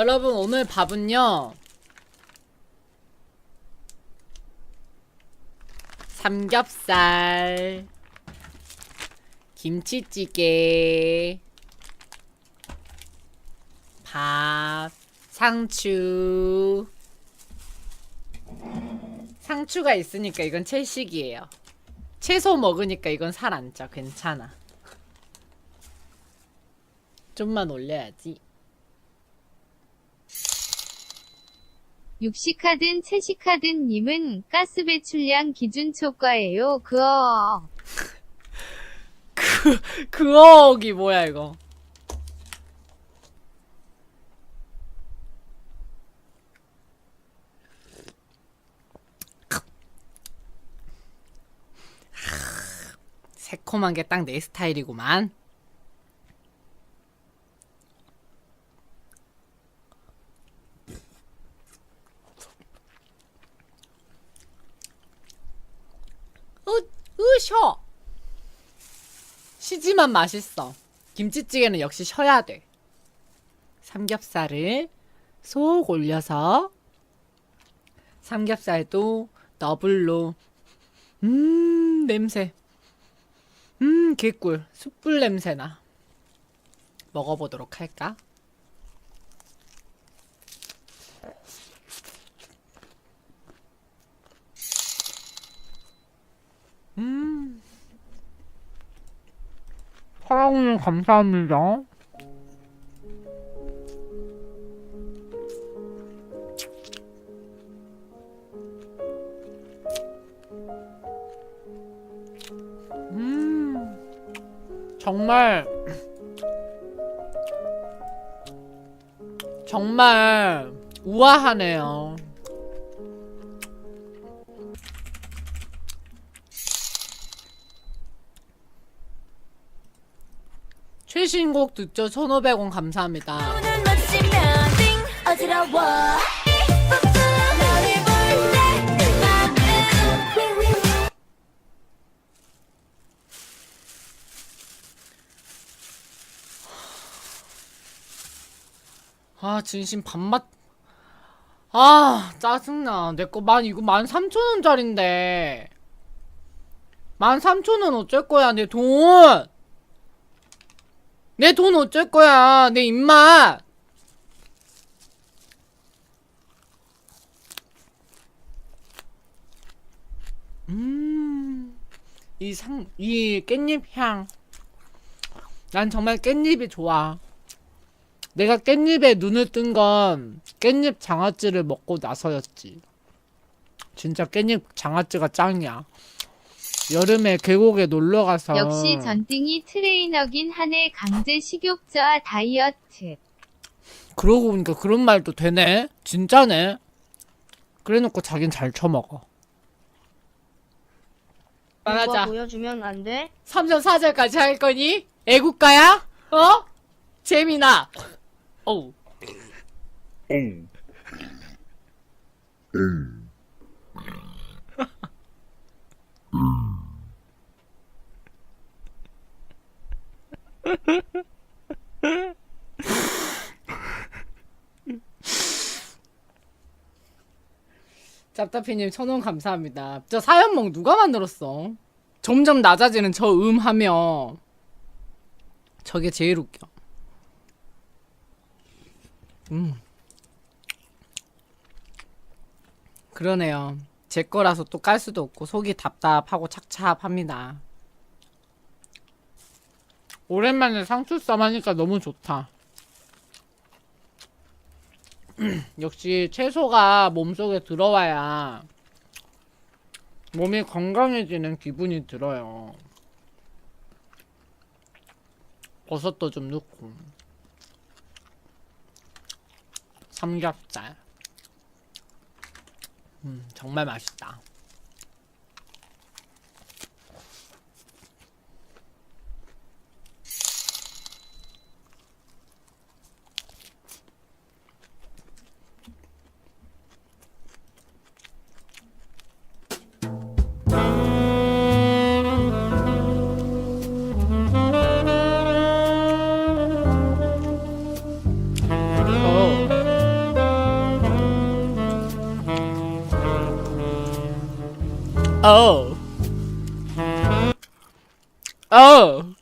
여러분 오늘 밥은요. 삼겹살 김치찌개 밥 상추. 상추가 있으니까 이건 채식이에요. 채소 먹으니까 이건 살 안 쪄. 괜찮아. 좀만 올려야지 육식하든 채식하든 님은 가스 배출량 기준 초과예요. 그어. 그억이 뭐야 이거 새콤한 게 딱 내 스타일이구만 으, 으셔 쉬지만 맛있어. 김치찌개는 역시 쉬어야 돼. 삼겹살을 쏙 올려서 삼겹살도 더블로 음 냄새 음 개꿀 숯불 냄새나 먹어보도록 할까? 음 사랑님 감사합니다. 음, 정말, 정말 우아하네요. 최신곡 듣죠? 1,500원 감사합니다. 눈 마주치면 띵 어지러워 너를 볼때내 맘은 윙윙 아, 진심 밥맛. 아, 짜증나. 내 거 만, 이거 만 삼천 원짜린데. 만 삼천 원 어쩔 거야, 내 돈! 내 돈 어쩔 거야, 내 입맛! 음, 이 상, 이 깻잎 향. 난 정말 깻잎이 좋아. 내가 깻잎에 눈을 뜬 건 깻잎 장아찌를 먹고 나서였지. 진짜 깻잎 장아찌가 짱이야. 여름에 계곡에 놀러 가서 역시 전띵이 트레이너긴 한해 강제 식욕 저하 다이어트. 그러고 보니까 그런 말도 되네. 진짜네. 그래놓고 자긴 잘 처먹어. 누가 말하자. 보여주면 안 돼? 3전 4절까지 할 거니? 애국가야? 어? 재미나. 어우. 짭답이님 천원 감사합니다. 저 사연몽 누가 만들었어? 점점 낮아지는 저 음하며 저게 제일 웃겨. 음. 그러네요. 제 거라서 또 깔 수도 없고 속이 답답하고 착잡합니다. 오랜만에 상추쌈 하니까 너무 좋다. 역시 채소가 몸속에 들어와야 몸이 건강해지는 기분이 들어요. 버섯도 좀 넣고 삼겹살 음 정말 맛있다 어.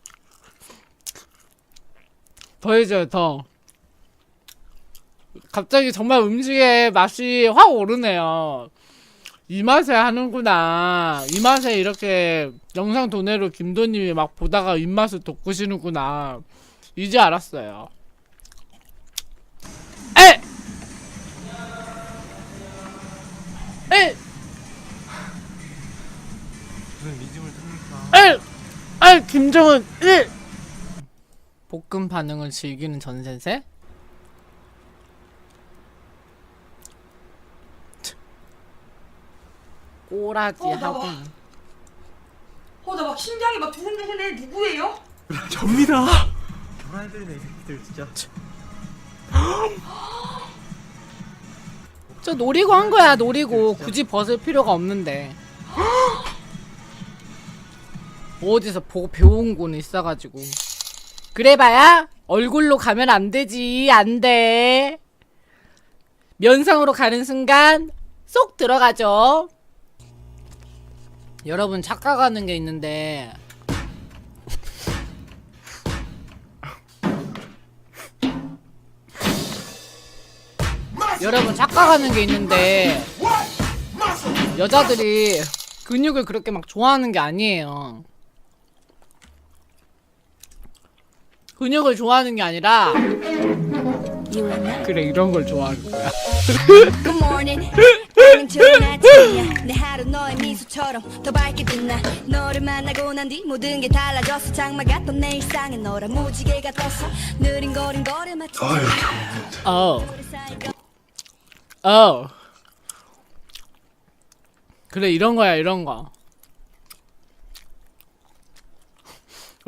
더 해줘요, 더. 갑자기 정말 음식의 맛이 확 오르네요. 이 맛에 하는구나. 이 맛에 이렇게 영상 도내로 김도님이 막 보다가 입맛을 돋구시는구나. 이제 알았어요. 에! 에! 무슨 리즘을 탑니까? 에! 아, 김정은, 에! 볶음 반응을 즐기는 전세세? 꼬라지 어, 나 하고. 봐. 어, 나 막 심장이 막 두근두근해. 누구예요? 접니다. 결혼해드리네 이 새끼들 진짜. 저 노리고 한 거야, 노리고. 굳이 벗을 필요가 없는데. 어디서 보고 배운 거는 있어가지고. 그래봐야 얼굴로 가면 안 되지, 안 돼. 면상으로 가는 순간 쏙 들어가죠. 여러분 착각하는 게 있는데 여러분 착각하는 게 있는데 여자들이 근육을 그렇게 막 좋아하는 게 아니에요. 근육을 좋아하는 게 아니라 그래 이런 걸 좋아하는 거야. Good morning. 오늘 좋은 아침이야. 내 하루 너의 미소처럼 더 밝게 빛나. 너를 만나고 난 뒤 모든 게 달라졌어. 장마 같던 내 일상에 너랑 무지개 같았어. 느린 거린 걸음 마치 어, 어. 그래 이런 거야 이런 거.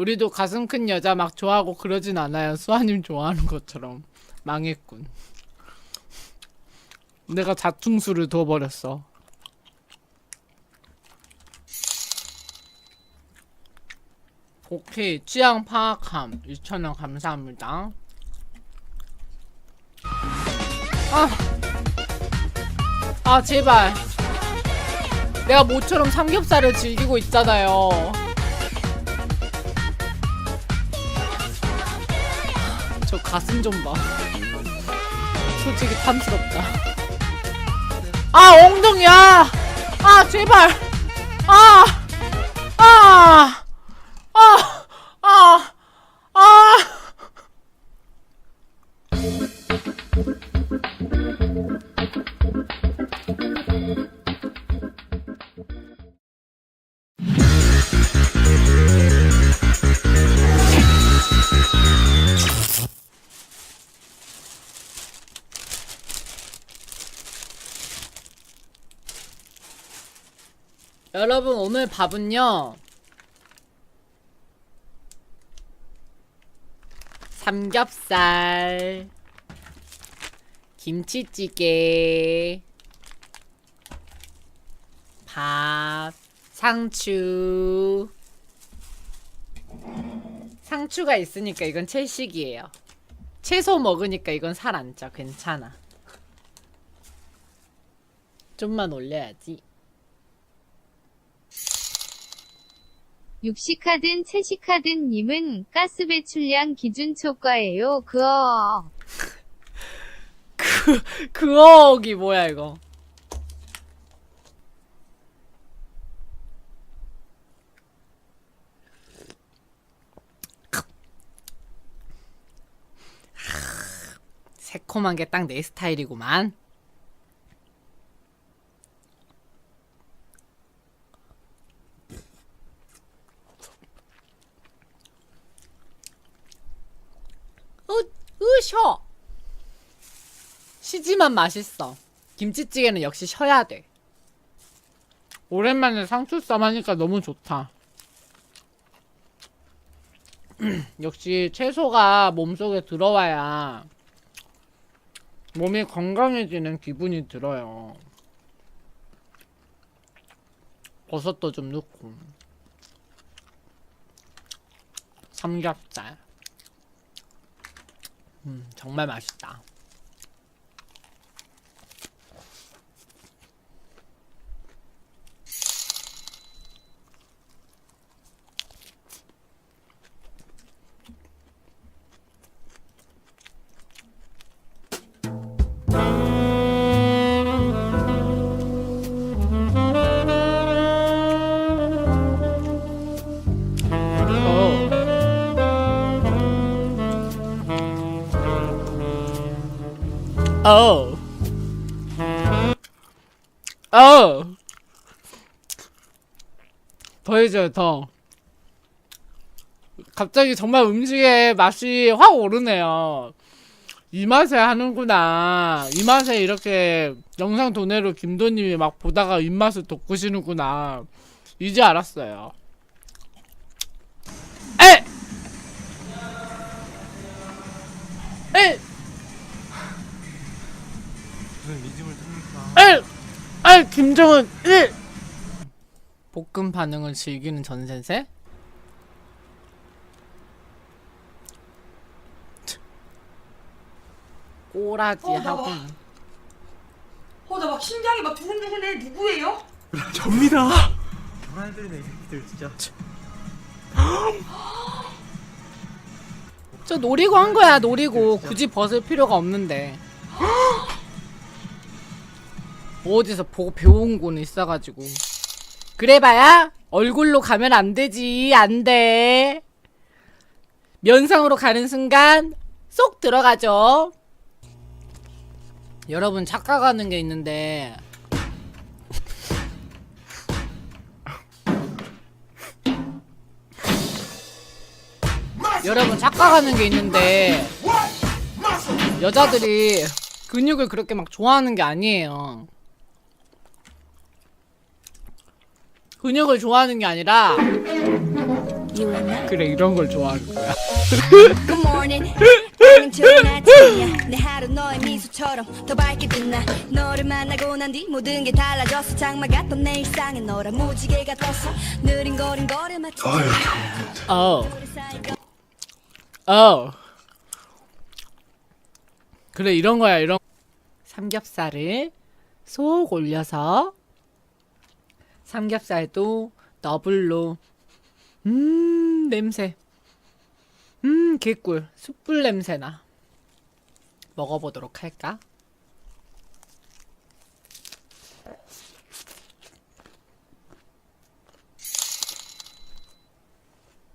우리도 가슴 큰 여자 막 좋아하고 그러진 않아요. 수아님 좋아하는 것처럼 망했군. 내가 자충수를 둬버렸어. 오케이 취향 파악함 2,000원 감사합니다. 아, 아 제발. 내가 모처럼 삼겹살을 즐기고 있잖아요. 가슴 좀 봐. 솔직히 탐스럽다. 아 엉덩이야. 아 제발. 아, 아, 아, 오늘 밥은요. 삼겹살 김치찌개 밥 상추. 상추가 있으니까 이건 채식이에요. 채소 먹으니까 이건 살 안 쪄. 괜찮아. 좀만 올려야지 육식하든 채식하든 님은 가스 배출량 기준 초과예요. 그어. 그어기 뭐야 이거 새콤한 게 딱 내 스타일이구만 으, 으셔 쉬지만 맛있어. 김치찌개는 역시 쉬어야 돼. 오랜만에 상추 쌈 하니까 너무 좋다. 역시 채소가 몸속에 들어와야 몸이 건강해지는 기분이 들어요. 버섯도 좀 넣고. 삼겹살. 음, 정말 맛있다. 어. 더 해줘요, 더. 갑자기 정말 음식의 맛이 확 오르네요. 이 맛에 하는구나. 이 맛에 이렇게 영상 도내로 김도님이 막 보다가 입맛을 돋구시는구나. 이제 알았어요. 에! 에! 무슨 리즘을 탑니까? 에! 아, 김정은 1! 볶음 반응을 즐기는 전센세? 꼬라지 어, 나 하고 봐. 어, 나 막 심장이 막 두근두근해. 누구예요? 접니다. 불안해드리네 이 새끼들 진짜. 저 노리고 한 거야 노리고 굳이 벗을 필요가 없는데 어디서 보고 배운 거는 있어가지고. 그래봐야 얼굴로 가면 안 되지 안돼. 면상으로 가는 순간 쏙 들어가죠. 여러분 착각하는 게 있는데. 여러분 착각하는 게 있는데 여자들이 근육을 그렇게 막 좋아하는 게 아니에요. 근육을 좋아하는 게 아니라 그래 이런 걸 좋아하는 거야. Good morning. 오늘 좋은 아침이야. 내 하루 너의 미소처럼 더 밝게 빛나. 너를 만나고 난 뒤 모든 게 달라졌어. 장마 같던 내 일상에 너란 무지개가 떴어. 느린거린 걸음 마치 어, 어. 그래 이런 거야 이런. 삼겹살을 속 올려서 삼겹살도 더블로 음 냄새. 음 개꿀. 숯불 냄새나. 먹어보도록 할까?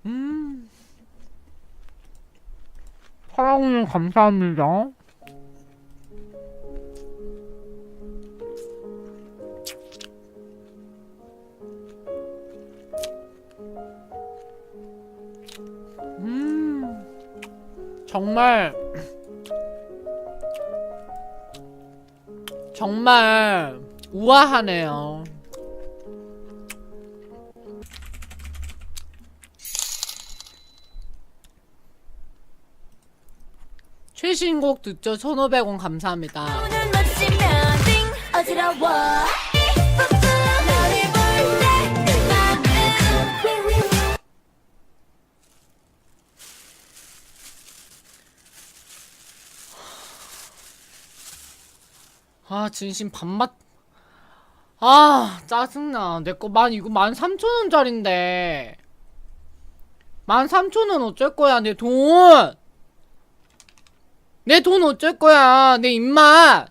음. 사랑님 감사합니다 정말 정말 우아하네요. 최신곡 듣죠? 1,500원 감사합니다. 아 진심 밥맛. 아 짜증나. 내 거 만 이거 만 삼천 원짜린데. 만 삼천 원 어쩔 거야 내 돈? 내 돈 어쩔 거야 내 입맛?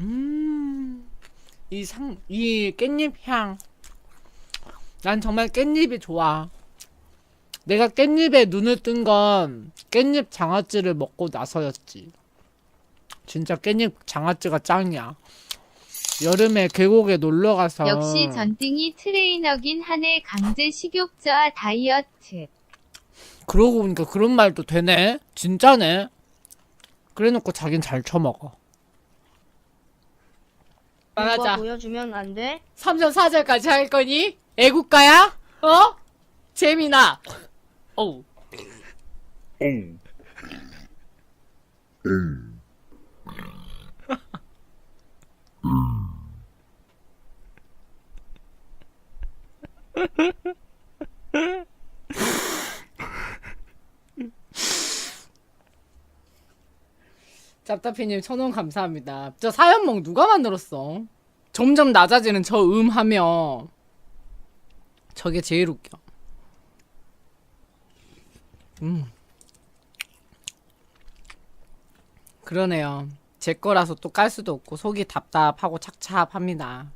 음이 상 이 깻잎 향. 난 정말 깻잎이 좋아 내가 깻잎에 눈을 뜬 건 깻잎 장아찌를 먹고 나서였지. 진짜 깻잎 장아찌가 짱이야. 여름에 계곡에 놀러 가서 역시 전등이 트레이너긴 하네 강제 식욕저하 다이어트. 그러고 보니까 그런 말도 되네. 진짜네. 그래놓고 자긴 잘 처먹어. 이거 말하자. 보여주면 안 돼? 3점 4절까지 할 거니? 애국가야? 어? 재미나. 어우. 짭답이님 천원 감사합니다. 저 사연몽 누가 만들었어? 점점 낮아지는 저 음하며 저게 제일 웃겨. 음. 그러네요. 제 거라서 또 깔 수도 없고 속이 답답하고 착잡합니다.